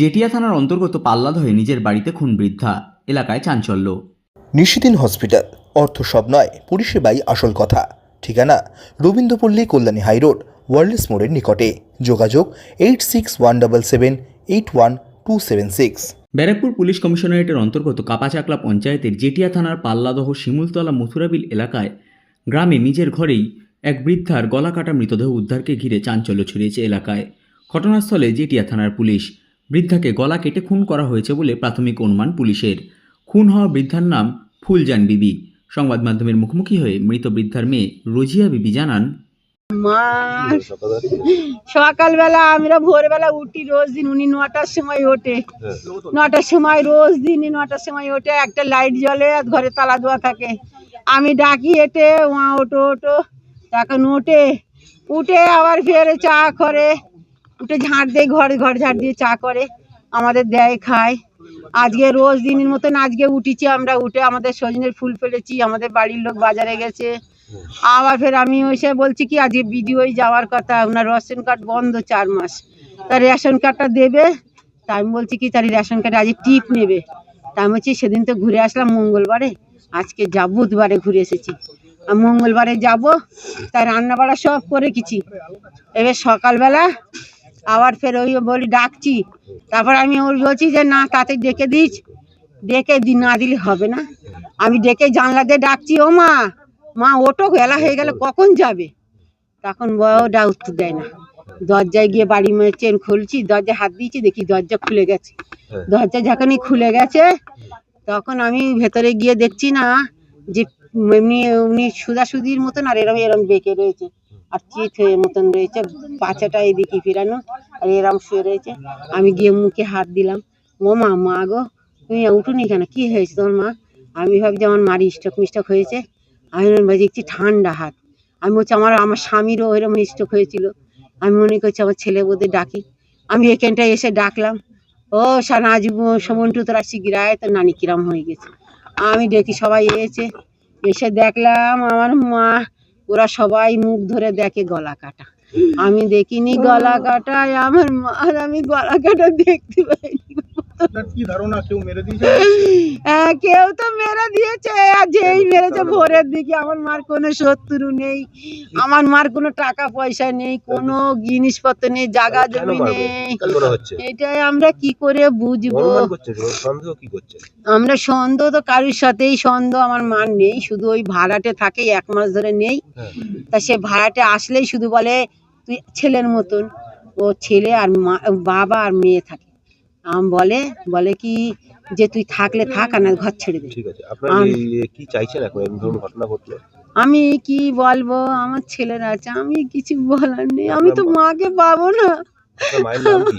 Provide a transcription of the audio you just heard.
জেটিয়া থানার অন্তর্গত পাল্লাদহে নিজের বাড়িতে খুন বৃদ্ধা এলাকায় চাঞ্চল্য। নিশিদিন হসপিটাল অর্থ সব নয় পরিষেবাই আসল কথা। ঠিকানা রবীন্দ্রপল্লী কল্যাণী হাইরোড ওয়ার্ল্ডস মোড়ের নিকটে। যোগাযোগ eight six one double seven eight one two seven six. Barrackpore police কমিশনারেটের অন্তর্গত কাপাচাকলা পঞ্চায়েতের জেটিয়া থানার পাল্লাদহ শিমুলতলা মথুরাবিল এলাকায় গ্রামে নিজের ঘরেই এক বৃদ্ধার গলা কাটা মৃতদেহ উদ্ধারকে ঘিরে চাঞ্চল্য ছড়িয়েছে এলাকায়। ঘটনাস্থলে জেটিয়া থানার পুলিশ বৃদ্ধাকে গলা কেটে খুন করা হয়েছে বলে প্রাথমিক অনুমান পুলিশের। খুন হওয়া বৃদ্ধার নাম ফুলজান বিবি। সংবাদ মাধ্যমের মুখোমুখি হয়ে মৃত বৃদ্ধার মেয়ে রোজিয়া বিবি জানান, মা, সকালবেলা আমরা ভোরবেলা উঠি রোজ দিন, উনি নটার সময় ওঠে। নটার সময় রোজ দিনই নটার সময় ওঠে, একটা লাইট জ্বলে, আর ঘরে তালা দেওয়া থাকে। আমি ডাকি এটে ওয়া ওটো ওটো তখন উঠে উঠে আবার ফের চা করে। উঠে ঝাঁট দেয়, ঘর ঘর ঝাঁট দিয়ে চা করে, আমাদের দেয়, খায়। আজকে রোজ দিনের মতন আজকে উঠেছি আমরা, উঠে আমাদের সজনের ফুল ফেলেছি, আমাদের বাড়ির লোক বাজারে গেছে। আবার ফের আমি এসে বলছি কি, আজকে বিডিওই যাওয়ার কথা, ওনার রেশন কার্ড বন্ধ চার মাস। তার রেশন কার্ডটা দেবে, তা আমি বলছি কি তার রেশন কার্ডে আজকে টিপ নেবে। তা আমি বলছি, সেদিন তো ঘুরে আসলাম মঙ্গলবারে, আজকে যাব বুধবারে ঘুরে এসেছি। আর মঙ্গলবারে যাব তাই রান্না বাড়া সব করে কিছু এবার সকালবেলা আবার ফের ওই বলি ডাকছি। তারপর আমি ওর বলছি যে না তাতে ডেকে দিস। ডেকে দি না দিলে হবে না। আমি ডেকে জানলা দিয়ে ডাকছি ও মা মা ওটো বেলা হয়ে গেল কখন যাবে? তখন ওটা উত্তর দেয় না। দরজায় গিয়ে বাড়ি মেয়ে চেন খুলছি দরজায় হাত দিয়েছি দেখি দরজা খুলে গেছে। দরজা যখনই খুলে গেছে তখন আমি ভেতরে গিয়ে দেখছি না যে এমনি উনি সুদাসুদির মতন আর এরম এরম বেঁকে রয়েছে। আর চিত হয়ে মতন রয়েছে? পাছাটা এদিকে ফিরানো, আর এরম শুয়ে রয়েছে। আমি গিয়ে মুখে হাত দিলাম। ও মা মা গো, তুমি উঠুনি কেন? কি হয়েছে তোমার মা? আমি ভাবছি আমার মারি স্ট্রোক মিস্ট্রোক হয়েছে। আমি দেখছি ঠান্ডা হাত। আমি বলছি আমার আমার স্বামীরও ওইরকম স্ট্রোক হয়েছিল। আমি মনে করছি আমার ছেলে বোধহয় ডাকি। আমি এখানটায় এসে ডাকলাম, ও সানাজ সমন্টু তোরা শিগিরায় তো নানি কিরাম হয়ে গেছে। আমি দেখি সবাই এসে এসে দেখলাম আমার মা ওরা সবাই মুখ ধরে দেখে গলা কাটা। আমি দেখিনি গলা কাটায় আমার মা আর আমি গলা কাটা দেখতে পাইনি। কি ধারণা? কেউ মেরে দিয়েছে কেউ তো মেরে দিয়েছে। আর যেই মেরেছে ভোরের দিকে আমার মার কোনো শত্রু নেই। আমার মার কোনো টাকা পয়সা নেই কোনো জিনিসপত্র নেই জায়গা জমি নেই। কেন হচ্ছে? এটাই আমরা কি করে বুঝব? সন্দেহ আমরা সন্দেহ তো কারোর সাথেই সন্দেহ আমার মার নেই। শুধু ওই ভাড়াটে থাকে এক মাস ধরে নেই। হ্যাঁ। তা সে ভাড়াটে আসলেই শুধু বলে তুই ছেলের মতন। ও ছেলে আর মা বাবা আর মেয়ে থাকে। বলে বলে কি যে তুই থাকলে থাক আর না ঘর ছেড়ে দে। ঠিক আছে আপনার কি চাইছেন এখন? এরকম ধরুন ঘটনা ঘটলো। আমি কি বলব? আমার ছেলেরা আছে আমি কিছু বলার নেই। আমি তো মাকে পাবো না। আপনার মায়ের নাম কি।